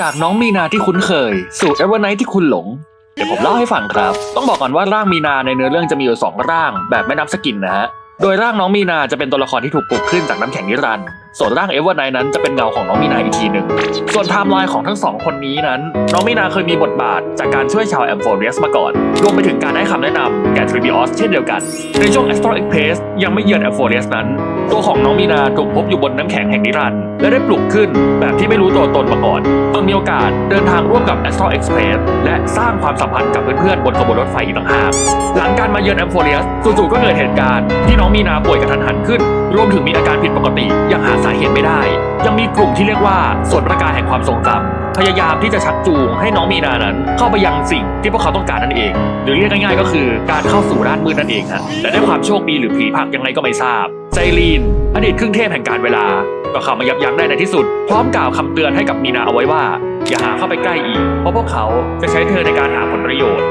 จากน้องมีนาที่คุ้นเคย สู่เอเวอร์ไนท์ที่คุณหลง เดี๋ยวผมเล่าให้ฟังครับ ต้องบอกก่อนว่าร่างมีนาในเนื้อเรื่องจะมีอยู่สองร่าง แบบไม่นับสกินนะฮะ โดยร่างน้องมีนาจะเป็นตัวละครที่ถูกปลุกขึ้นจากน้ำแข็งนิรันดร์ ส่วนร่างเอเวอร์ไนท์นั้นจะเป็นเงาของน้องมีนาอีกทีหนึ่ง ส่วนไทม์ไลน์ของทั้งสองคนนี้นั้น น้องมีนาเคยมีบทบาทจากการช่วยชาวแอมโฟเรียสมาก่อน รวมไปถึงการให้คำแนะนำแก่ทริบิออสเช่นเดียวกัน ในช่วง Astro Express ยังไม่เยือนแอมโฟเรียสนั้น ตัวของน้องมีนาถูกพบอยู่บนน้ำแข็งแห่งนิรันดร์และได้ปลุกขึ้นแบบที่ไม่รู้ตัวตนมาก่อนจนมีโอกาสเดินทางร่วมกับ Astro Express และสร้างความสัมพันธ์กับเพื่อนๆบนขบวนรถไฟอีกต่างหากหลังการมาเยือนแอมโฟเรียสจู่ๆก็เกิดเหตุการณ์ที่น้องมีนาป่วยกระทันหันขึ้น รวมถึงมีอาการผิดปกติยังหาสาเหตุไม่ได้ ยังมีกลุ่มที่เรียกว่าส่วนประกายแห่งความทรงจำพยายามที่จะชักจูงให้น้องมีนานั้น เข้าไปยังสิ่งที่พวกเขาต้องการนั่นเอง หรือเรียกง่ายๆ ก็คือการเข้าสู่ด้านมืดนั่นเองฮะและด้วยความโชคดีหรือผีผักยังไงก็ไม่ทราบไซรีนอดีตครึ่งเทพแห่งการเวลา ก็เข้ามายับยั้งได้ในที่สุด พร้อมกล่าวคำเตือนให้กับมีนาเอาไว้ว่า อย่าหาเข้าไปใกล้อีก เพราะพวกเขาจะใช้เธอในการหาผลประโยชน์